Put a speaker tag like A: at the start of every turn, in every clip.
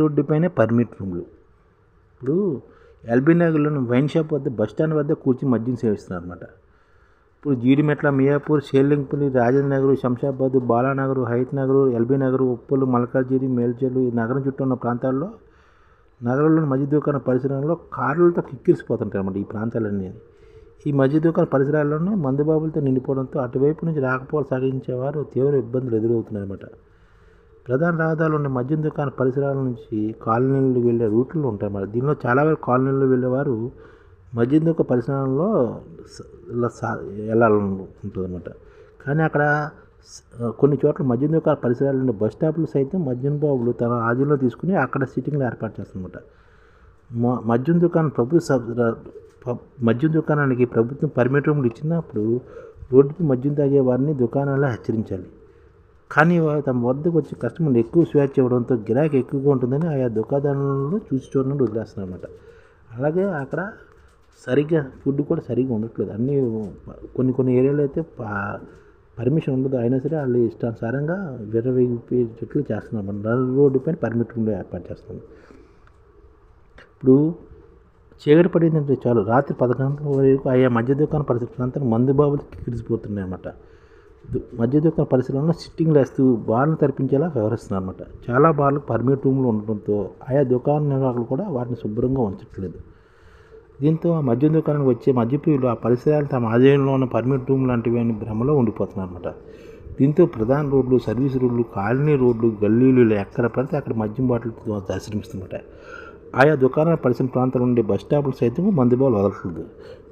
A: Road పైన permit రూమ్లు. ఇప్పుడు ఎల్బీ నగర్లోని వైన్ షాప్ వద్ద బస్ స్టాండ్ వద్ద కూర్చి మద్యం సేవిస్తున్నారు అనమాట ఇప్పుడు జీడిమెట్ల మియాపూర్ షేర్లింగపల్లి రాజేంద్ర నగర్ శంషాబాద్ బాలానగర్ హైత్ నగర్ ఎల్బీ నగర్ ఉప్పలు మల్కాజిరి మేల్చెల్లు ఈ నగరం చుట్టూ ఉన్న ప్రాంతాల్లో నగరంలోని మధ్య దుకాణ పరిసరాల్లో కార్లతో కిక్కిరిసిపోతుంటాయి అన్నమాట ఈ ప్రాంతాలన్నీ. ఈ మధ్య దుకాణ పరిసరాల్లోనే మందుబాబులతో నిండిపోవడంతో అటువైపు నుంచి రాకపోకలు సాగించేవారు తీవ్ర ఇబ్బందులు ఎదురవుతున్నాయన్నమాట. ప్రధాన రహదారులు ఉన్న మద్యం దుకాణ పరిసరాల నుంచి కాలనీలు వెళ్ళే రూట్లు ఉంటాయి మరి. దీనిలో చాలా వరకు కాలనీలు వెళ్ళేవారు మద్యం దుకాణ పరిసరాల్లో స- ఉంటుంది అనమాట కానీ అక్కడ కొన్ని చోట్ల మద్యం దుకాణ పరిసరాలు ఉండే బస్ స్టాప్లు సైతం మద్యం బాబులు తన ఆధీనంలో తీసుకుని అక్కడ సిట్టింగ్లు ఏర్పాటు చేస్తారన్నమాట మ- మద్యం దుకాణం ప్రభుత్వ మద్యం దుకాణానికి ప్రభుత్వం పర్మిట్ రూమ్లు ఇచ్చినప్పుడు రోడ్డుపై మద్యం తాగే వారిని దుకాణాల్లో హెచ్చరించాలి. కానీ తమ వద్దకు వచ్చే కస్టమర్లు ఎక్కువ స్వేచ్ఛ ఇవ్వడంతో గిరాకీ ఎక్కువగా ఉంటుందని ఆయా దుకాణాలలో చూసి చూడండి వదిలేస్తున్నారు అనమాట అలాగే అక్కడ సరిగ్గా ఫుడ్ కూడా సరిగ్గా ఉండట్లేదు. అన్నీ కొన్ని కొన్ని ఏరియాలో అయితే పర్మిషన్ ఉండదు. అయినా సరే వాళ్ళు ఇష్టానుసారంగా విరవేగిపోయేటట్లు చేస్తున్నారు మన రోడ్డు పైన పర్మిట్ రూమ్లో ఏర్పాటు చేస్తున్నాం ఇప్పుడు చీకటి పడిందంటే చాలు. రాత్రి పదకొండు వరకు ఆయా మధ్య దుకాణ పరిసర అంతా మందు బాబులు కిడిసిపోతున్నాయి అన్నమాట. మధ్య దుకాణ పరిసరంలో సిట్టింగ్లు వేస్తూ బార్లు తెరిపించేలా వ్యవహరిస్తున్నారు అనమాట చాలా బార్లు పర్మిట్ రూమ్లు ఉండటంతో ఆయా దుకాణ నిర్వాహకులు కూడా వాటిని శుభ్రంగా ఉంచట్లేదు. దీంతో ఆ మద్యం దుకాణానికి వచ్చే మద్యప్రియులు ఆ పరిసరాలు తమ ఆధీనంలో ఉన్న పర్మిట్ రూమ్ లాంటివి అని భ్రమలో ఉండిపోతున్నారు అనమాట దీంతో ప్రధాన రోడ్లు సర్వీస్ రోడ్లు కాలనీ రోడ్లు గల్లీలు ఇలా ఎక్కడ పడితే అక్కడ మద్యం బాటిల్ దర్శనమిస్తుందన్నమాట ఆయా దుకాణాల పరిసర ప్రాంతం ఉండే బస్ సైతం మందుబాలు వదలట్లేదు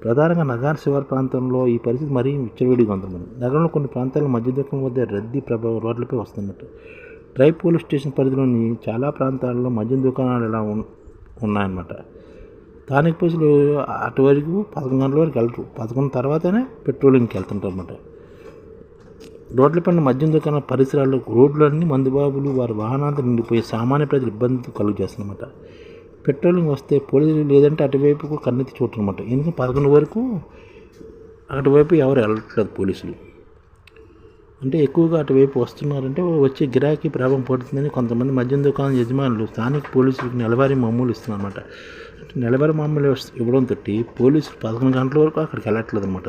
A: ప్రధానంగా నగర శివారు ప్రాంతంలో ఈ పరిస్థితి మరీ విచ్చలవిడిగా ఉందన్నమాట నగరంలో కొన్ని ప్రాంతాల్లో మధ్య దుకాణం వద్ద రద్దీ ప్రభావం రోడ్లపై వస్తున్నట్టు. ట్రై పోలీస్ స్టేషన్ పరిధిలోని చాలా ప్రాంతాల్లో మద్యం దుకాణాలు ఇలా ఉన్- ఉన్నాయన్నమాట. స్థానిక పోలీసులు అటు వరకు పదకొండు గంటల వరకు వెళ్తారు పదకొండు తర్వాతనే పెట్రోలింగ్కి వెళ్తుంటారు అనమాట రోడ్లపైన మద్యం దుకాణ పరిసరాల్లో రోడ్లన్నీ మందుబాబులు వారి వాహనాలతో నిండిపోయి సామాన్య ప్రజలు ఇబ్బంది కలుగు చేస్తున్నమాట పెట్రోలింగ్ వస్తే పోలీసులు లేదంటే అటువైపు కన్నెత్తి చూడటనమాట ఎందుకంటే పదకొండు వరకు అటువైపు ఎవరు వెళ్ళట్లేదు పోలీసులు. అంటే ఎక్కువగా అటువైపు వస్తున్నారంటే వచ్చే గిరాకీ ప్రభావం పడుతుందని కొంతమంది మద్యం దుకాణం యజమానులు స్థానిక పోలీసులకు నెలవారీ మామూలు ఇస్తున్నారన్నమాట. అంటే నెలవారీ మామూలు ఇవ్వడం ఇవ్వడంతో పోలీసులు పదకొండు గంటల వరకు అక్కడికి వెళ్ళట్లేదు అనమాట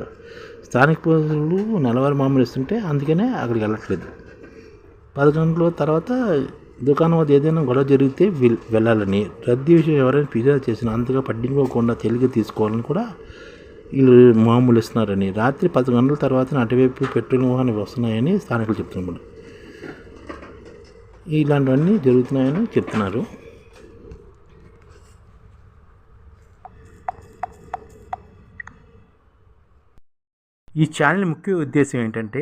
A: స్థానిక పోలీసులు నెలవారీ మామూలు ఇస్తుంటే అందుకనే అక్కడికి వెళ్ళట్లేదు. పది గంటల తర్వాత దుకాణం వద్ద ఏదైనా గొడవ జరిగితే వెళ్ళాలని. రద్దీ విషయం ఎవరైనా ఫిర్యాదు చేసినా అంతగా పట్టించుకోకుండా తెలుగు తీసుకోవాలని కూడా వీళ్ళు మామూలు ఇస్తున్నారని. రాత్రి పది గంటల తర్వాత అటువైపు పెట్రోల్ వాహనాలు వస్తున్నాయని స్థానికులు చెప్తున్నారు. ఇలాంటివన్నీ జరుగుతున్నాయని చెప్తున్నారు. ఈ ఛానల్ ముఖ్య ఉద్దేశం ఏంటంటే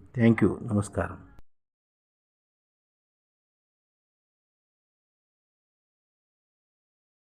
A: ಥ್ಯಾಂಕ್ ಯು ನಮಸ್ಕಾರ